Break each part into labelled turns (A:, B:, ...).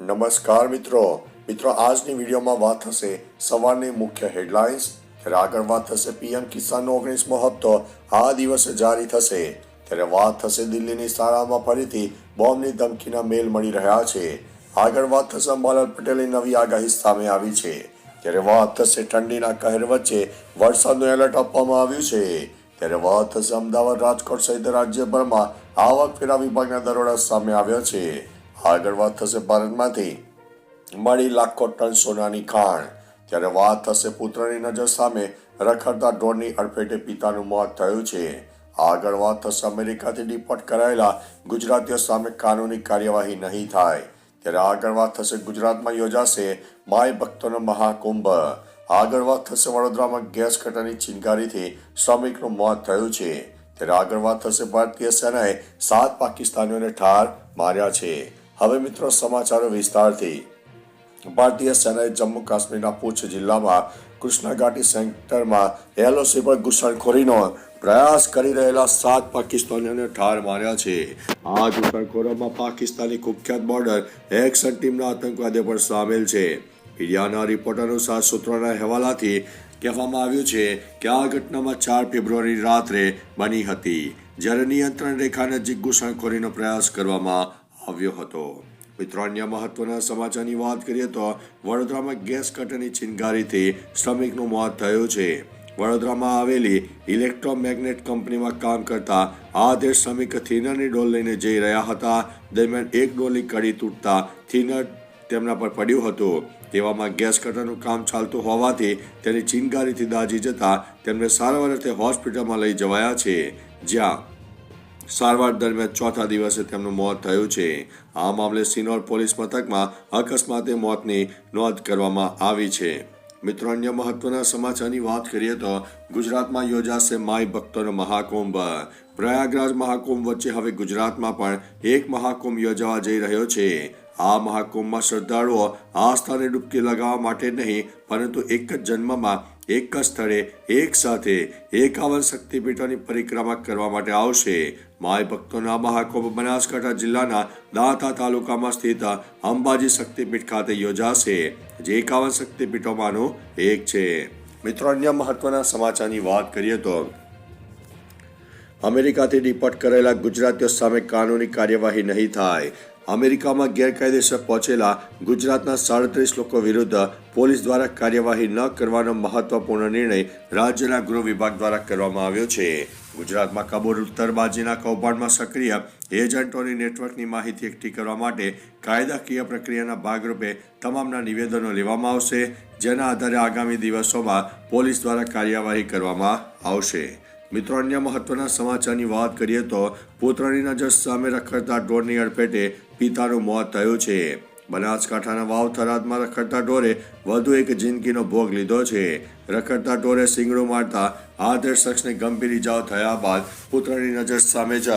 A: નમસ્કાર મિત્રો. મિત્રો, આજની વિડીયોમાં વાત થશે સવારની મુખ્ય હેડલાઇન્સ. ત્યારે આગળ વાત થશે પીએમ કિસાનનો ઓગણીસમો હપ્તો આ દિવસે જારી થશે. ત્યારે વાત થશે દિલ્હીની શાળામાં ફરીથી બોમ્બની ધમકીના મેલ મળી રહ્યા છે. આગળ વાત થશે અંબાલાલ પટેલની નવી આગાહી સામે આવી છે. ત્યારે વાત થશે ઠંડીના કહેર વચ્ચે વરસાદનું એલર્ટ આપવામાં આવ્યું છે. ત્યારે વાત થશે અમદાવાદ રાજકોટ સહિત રાજ્યભરમાં આવકવેરા વિભાગના દરોડા સામે આવ્યા છે. આગળ વાત થશે ભારતમાંથી. મળી લાખો ટન સોનાની ખાણ. ત્યારે વાત થશે પુત્રની નજર સામે રખડતા ઢોરની અડફેટે પિતાનું મોત થયું છે. આગળ વાત થશે અમેરિકાથી ડિપોર્ટ કરાયેલા ગુજરાતીઓ સામે કાનૂની કાર્યવાહી નહીં થાય. ત્યારે આગળ વાત થશે ગુજરાતમાં યોજાશે માય ભક્તોનો મહાકુંભ. આગળ વાત થશે વડોદરામાં ગેસ કટરની ચિનગારીથી શ્રમિકનું મોત થયું છે. ત્યારે આગળ વાત થશે ભારતીય સેનાએ સાત પાકિસ્તાનીઓને ઠાર માર્યા છે. હવે મિત્રો સમાચારો વિસ્તારથી. ભારતીય સેનાએ જમ્મુ કાશ્મીરના પૂંછ જિલ્લામાં કૃષ્ણા ઘાટી સેન્ટરમાં એલઓસી પર ઘૂસણખોરીનો પ્રયાસ કરી રહેલા સાત પાકિસ્તાનીઓને ઠાર માર્યા છે. આ ઘૂસણખોરોમાં પાકિસ્તાની કુખ્યાત બોર્ડર એક્શન ટીમના આતંકવાદીઓ પણ સામેલ છે. મીડિયાના રિપોર્ટ અનુસાર સૂત્રોના હવાલાથી કહેવામાં આવ્યું છે કે આ ઘટનામાં ચાર ફેબ્રુઆરી રાત્રે બની હતી. જ્યારે નિયંત્રણ રેખા નજીક ઘૂસણખોરીનો પ્રયાસ કરવામાં આવ્યો હતો. મિત્રો અન્ય મહત્વના સમાચારની વાત કરીએ તો વડોદરામાં ગેસ કટરની ચિનગારીથી શ્રમિકનું મોત થયું છે. વડોદરામાં આવેલી ઇલેક્ટ્રોમેગ્નેટ કંપનીમાં કામ કરતા આ દેશ શ્રમિક થિનરની ડોલ લઈને જઈ રહ્યા હતા. દરમિયાન એક ડોલની કડી તૂટતા થિનર તેમના પર પડ્યું હતું. તેવામાં ગેસ કટરનું કામ ચાલતું હોવાથી તેની ચિનગારીથી દાજી જતા તેમને સારવાર અર્થે હોસ્પિટલમાં લઈ જવાયા છે. જ્યાં સારવાર દરમિયાન ચોથા દિવસે તેમનું મોત થયું છે. આ મામલે સિનોર પોલીસ મથકમાં અકસ્માતે મોતની નોંધ કરવામાં આવી છે. મિત્રો, અન્ય મહત્વના સમાચારની વાત કરીએ તો ગુજરાતમાં યોજાશે માય ભક્તોનો મહાકુંભ. પ્રયાગરાજ મહાકુંભ વચ્ચે હવે ગુજરાતમાં પણ એક મહાકુંભ યોજાવા જઈ રહ્યો છે. આ મહાકુંભમાં શ્રદ્ધાળુઓ આસ્થાને ડૂબકી લગાવવા માટે નહીં, પરંતુ એક જ જન્મમાં એક સ્થળે, એક સાથે એકાવન શક્તિપીઠોની પરિક્રમા કરવા માટે આવશે. માય ભક્તોના મહાકુંભ બનાસકાંઠા જિલ્લાના દાંતા તાલુકામાં સ્થિત અંબાજી શક્તિપીઠ ખાતે યોજાશે. જે એકાવન શક્તિપીઠોમાંનું એક છે. મિત્રો, અન્ય મહત્વના સમાચારની વાત કરીએ તો અમેરિકાથી ડિપોર્ટ કરેલા ગુજરાતીઓ સામે કાનૂની કાર્યવાહી નહીં થાય. અમેરિકામાં ગેરકાયદેસર પહોંચેલા ગુજરાતના સાડત્રીસ લોકો વિરુદ્ધ પોલીસ દ્વારા કાર્યવાહી ન કરવાનો મહત્વપૂર્ણ નિર્ણય રાજ્યના ગૃહ વિભાગ દ્વારા કરવામાં આવ્યો છે. ગુજરાતમાં કબૂલ ઉત્તરબાજીના કૌભાંડમાં સક્રિય એજન્ટોની નેટવર્કની માહિતી એકઠી કરવા માટે કાયદાકીય પ્રક્રિયાના ભાગરૂપે તમામના નિવેદનો લેવામાં આવશે, જેના આધારે આગામી દિવસોમાં પોલીસ દ્વારા કાર્યવાહી કરવામાં આવશે. મિત્રો, અન્ય મહત્વના સમાચારની વાત કરીએ તો પુત્રની નજર સામે રખડતા ઢોરની અડફેટે પિતાનું મોત થયું છે. બનાસકાંઠાના વાવ થરાદમાં રખડતા ઢોરે વધુ એક જિંદગીનો ભોગ લીધો છે. રખડતા ઢોરે સિંગડું મારતા આધેડ શખ્સને ગંભીર ઇજાઓ થયા બાદ પુત્રની નજર સામે જ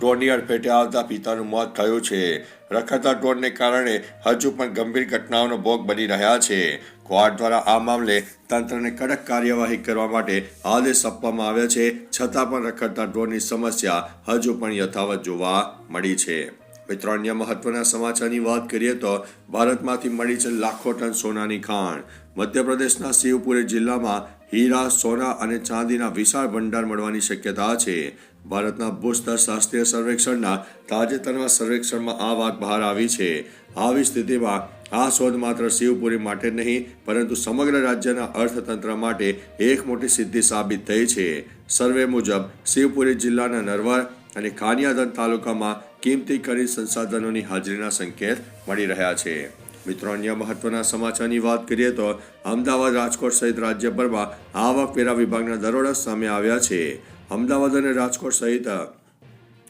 A: ઢોરની અડફેટે આવતા પિતાનું મોત થયું છે. રખડતા ઢોરને કારણે હજુ પણ ગંભીર ઘટનાઓનો ભોગ બની રહ્યા છે. કોર્ટ દ્વારા આ મામલે તંત્રને કડક કાર્યવાહી કરવા માટે આદેશ આપવામાં આવ્યા છે. છતાં પણ રખડતા ઢોરની સમસ્યા હજુ પણ યથાવત જોવા મળી છે. મિત્રો અન્ય મહત્વના સમાચારની વાત કરીએ તો ભારતમાંથી મળી છે લાખો ટન સોનાની ખાણ. મધ્યપ્રદેશના શિવપુરી જિલ્લામાં હીરા, સોના અને ચાંદીના વિશાળ ભંડાર મળવાની શક્યતા છે. ભારતના ભૂસ્તર શાસ્ત્રીય સર્વેક્ષણના તાજેતરના સર્વેક્ષણમાં આ વાત બહાર આવી છે. આવી સ્થિતિમાં આ શોધ માત્ર શિવપુરી માટે નહીં, પરંતુ સમગ્ર રાજ્યના અર્થતંત્ર માટે એક મોટી સિદ્ધિ સાબિત થઈ છે. સર્વે મુજબ, શિવપુરી જિલ્લાના નરવર અને કાનિયાધન તાલુકામાં કિંમતી ખનિજ સંસાધનોની હાજરીના સંકેત મળી રહ્યા છે. મિત્રો, અન્ય મહત્વના સમાચારની વાત કરીએ તો અમદાવાદ રાજકોટ સહિત રાજ્યભરમાં આવકવેરા વિભાગના દરોડા સામે આવ્યા છે. અમદાવાદ અને રાજકોટ સહિત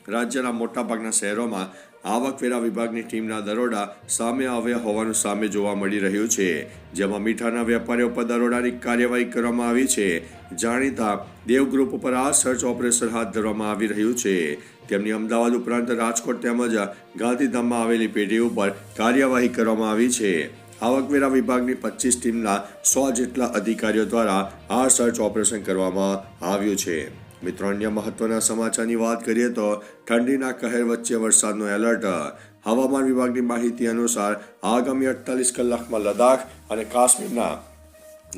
A: રાજ્યના મોટાભાગના શહેરોમાં આવકવેરા વિભાગની ટીમના દરોડા સામે આવ્યા હોવાનું સામે જોવા મળી રહ્યું છે. જેમાં મીઠાના વેપારીઓ પર દરોડાની કાર્યવાહી કરવામાં આવી છે. જાણીતા દેવ ગ્રુપ ઉપર આ સર્ચ ઓપરેશન હાથ ધરવામાં આવી રહ્યું છે. તેમની અમદાવાદ ઉપરાંત રાજકોટ તેમજ ગાંધીધામમાં આવેલી પેઢી ઉપર કાર્યવાહી કરવામાં આવી છે. આવકવેરા વિભાગની પચીસ ટીમના સો જેટલા અધિકારીઓ દ્વારા આ સર્ચ ઓપરેશન કરવામાં આવ્યું છે. મિત્રો, અન્ય મહત્વના સમાચારની વાત કરીએ તો ઠંડીના કહેર વચ્ચે વરસાદનો એલર્ટ. હવામાન વિભાગની માહિતી અનુસાર આગામી અડતાલીસ કલાકમાં લદ્દાખ અને કાશ્મીરના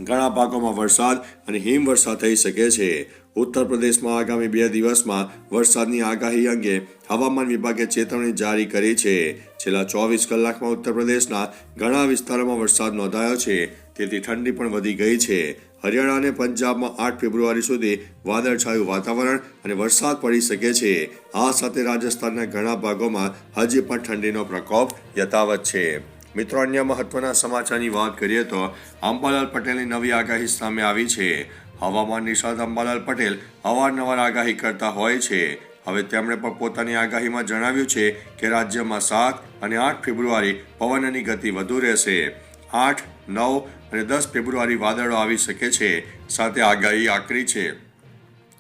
A: ઘણા ભાગોમાં વરસાદ અને હિમવર્ષા થઈ શકે છે. ઉત્તર પ્રદેશમાં આગામી બે દિવસમાં વરસાદની આગાહી અંગે હવામાન વિભાગે ચેતવણી જારી કરી છે. છેલ્લા ચોવીસ કલાકમાં ઉત્તર પ્રદેશના ઘણા વિસ્તારોમાં વરસાદ નોંધાયો છે. તેથી ઠંડી પણ વધી ગઈ છે. હરિયાણા અને પંજાબમાં આઠ ફેબ્રુઆરી સુધી વાદળછાયું વાતાવરણ અને વરસાદ પડી શકે છે. આ સાથે રાજસ્થાનના ઘણા ભાગોમાં હજી પણ ઠંડીનો પ્રકોપ યથાવત છે. મિત્રો, અન્ય મહત્વના સમાચારની વાત કરીએ તો અંબાલાલ પટેલની નવી આગાહી સામે આવી છે. હવામાન નિષ્ણાત અંબાલાલ પટેલ અવારનવાર આગાહી કરતા હોય છે. હવે તેમણે પણ પોતાની આગાહીમાં જણાવ્યું છે કે રાજ્યમાં સાત અને આઠ ફેબ્રુઆરી પવનની ગતિ વધુ રહેશે. આઠ, નવ અને દસ ફેબ્રુઆરી વાદળો આવી શકે છે. સાથે આગાહી આકરી છે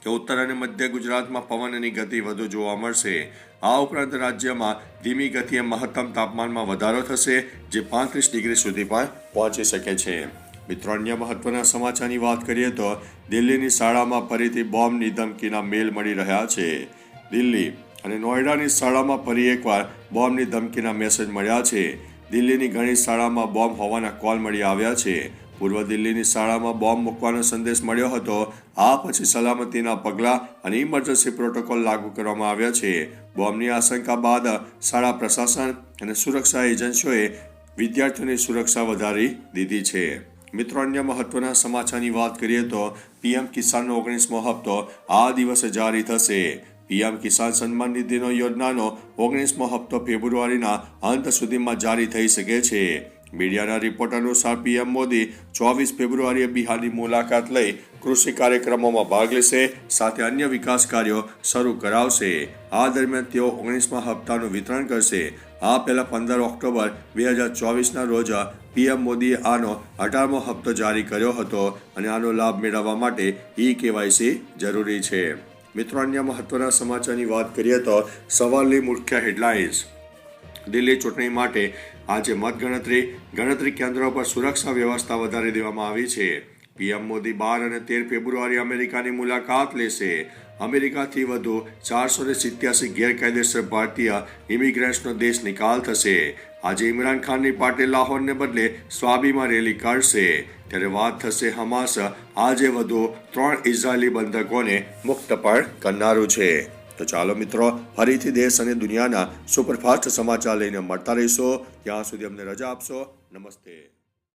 A: કે ઉત્તર અને મધ્ય ગુજરાતમાં પવનની ગતિ વધુ જોવા મળશે. આ ઉપરાંત રાજ્યમાં ધીમી ગતિએ મહત્તમ તાપમાનમાં વધારો થશે, જે પાંત્રીસ ડિગ્રી સુધી પણ પહોંચી શકે છે. મિત્રો, અન્ય મહત્વના સમાચારની વાત કરીએ તો દિલ્હીની શાળામાં ફરીથી બોમ્બની ધમકીના મેલ મળી રહ્યા છે. દિલ્હી અને નોઈડાની શાળામાં ફરી એકવાર બોમ્બની ધમકીના મેસેજ મળ્યા છે. દિલ્હીની ઘણી શાળામાં બોમ્બ હોવાના કોલ મળી આવ્યા છે. પૂર્વ દિલ્હીની શાળામાં બોમ્બ મૂકવાનો સંદેશ મળ્યો હતો. આ પછી સલામતીના પગલાં અને ઇમરજન્સી પ્રોટોકોલ લાગુ કરવામાં આવ્યા છે. બોમ્બની આશંકા બાદ શાળા પ્રશાસન અને સુરક્ષા એજન્સીઓએ વિદ્યાર્થીઓની સુરક્ષા વધારી દીધી છે. મિત્રો, અન્ય મહત્વના સમાચારની વાત કરીએ તો પીએમ કિસાનનો ઓગણીસમો હપ્તો આ દિવસે જારી થશે. પીએમ કિસાન સન્માન નિધિનો યોજનાનો ઓગણીસમો હપ્તો ફેબ્રુઆરીના અંત સુધીમાં જારી થઈ શકે છે. મીડિયાના રિપોર્ટ અનુસાર પીએમ મોદી ચોવીસ ફેબ્રુઆરીએ બિહારની મુલાકાત લઈ કૃષિ કાર્યક્રમોમાં ભાગ લેશે, સાથે અન્ય વિકાસ કાર્યો શરૂ કરાવશે. આ દરમિયાન તેઓ ઓગણીસમા હપ્તાનું વિતરણ કરશે. આ પહેલા પંદર ઓક્ટોબર બે હજાર ચોવીસના રોજ પીએમ મોદીએ આનો અઢારમો હપ્તો જારી કર્યો હતો અને આનો લાભ મેળવવા માટે ઈ કેવાયસી જરૂરી છે. મિત્રો, અન્ય મહત્વના સમાચારની વાત કરીએ તો સવારની મુખ્ય હેડલાઇન્સ. દિલ્હી ચૂંટણી માટે આજે મતગણતરી. ગણતરી કેન્દ્રો પર સુરક્ષા વ્યવસ્થા વધારી દેવામાં આવી છે. પીએમ મોદી બાર અને તેર ફેબ્રુઆરી અમેરિકાની મુલાકાત લેશે. અમેરિકાથી વધુ ચારસો ને સિત્યાસી ગેરકાયદેસર ભારતીય ઇમિગ્રન્ટ્સનો દેશ નિકાલ થશે. આજે ઇમરાન ખાનની પાર્ટી લાહોરને બદલે સ્વાબીમાં રેલી કાઢશે. ત્યારે વાત થશે હમાસ. આજે વધુ ત્રણ ઇઝરાયેલી બંધકોને મુક્ત પણ કરનારું છે. તો ચાલો મિત્રો, ફરીથી દેશ અને દુનિયાના સુપરફાસ્ટ સમાચાર લઈને મળતા રહીશો. ત્યાં સુધી અમને રજા આપશો. નમસ્તે.